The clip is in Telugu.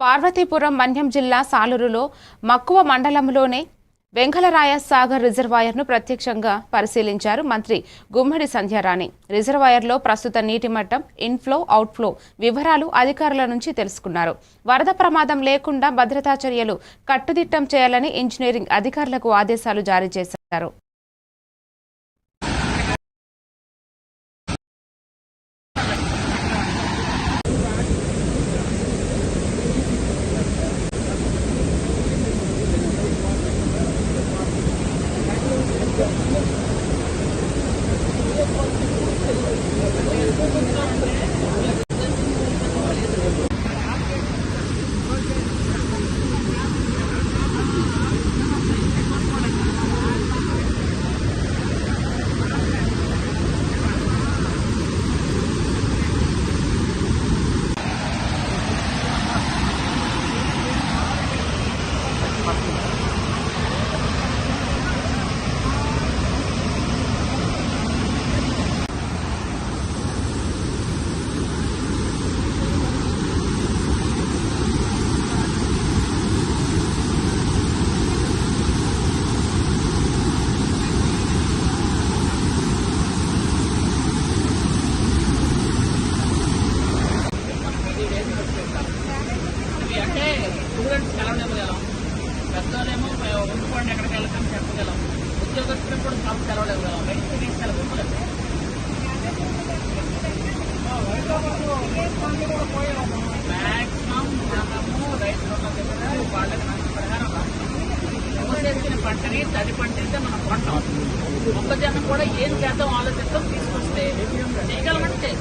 పార్వతీపురం మన్యం జిల్లా సాలూరులో మక్కువ మండలంలోనే వెంకలరాయ సాగర్ రిజర్వాయర్ను ప్రత్యక్షంగా పరిశీలించారు మంత్రి గుమ్మడి సంధ్యారాణి. రిజర్వాయర్లో ప్రస్తుత నీటి మట్టం ఇన్ఫ్లో అవుట్ఫ్లో వివరాలు అధికారుల నుంచి తెలుసుకున్నారు. వరద ప్రమాదం లేకుండా భద్రతా చర్యలు కట్టుదిట్టం చేయాలని ఇంజనీరింగ్ అధికారులకు ఆదేశాలు జారీ చేశారు. ఇవి అంటే స్టూడెంట్స్ సెలవులేమగలం పెద్దోళ్ళేమో ఉండిపోండి ఎక్కడికి వెళ్ళకని చెప్పగలం. ఉద్యోగస్తులకు కూడా పాపం సెలవులేమగలం బయటకు తీసి సెలవు ఇవ్వలేము. మాక్సిమం మనము రైతులు ఉన్న దగ్గర వాళ్ళకి నష్టపరిహారం మూసేసిన పంటని తడి పంట అయితే మనం కొంటాం. మొక్కజొన్న కూడా ఏం చేద్దాం ఆలోచిస్తాం తీసుకొస్తే. చేయగలమంటే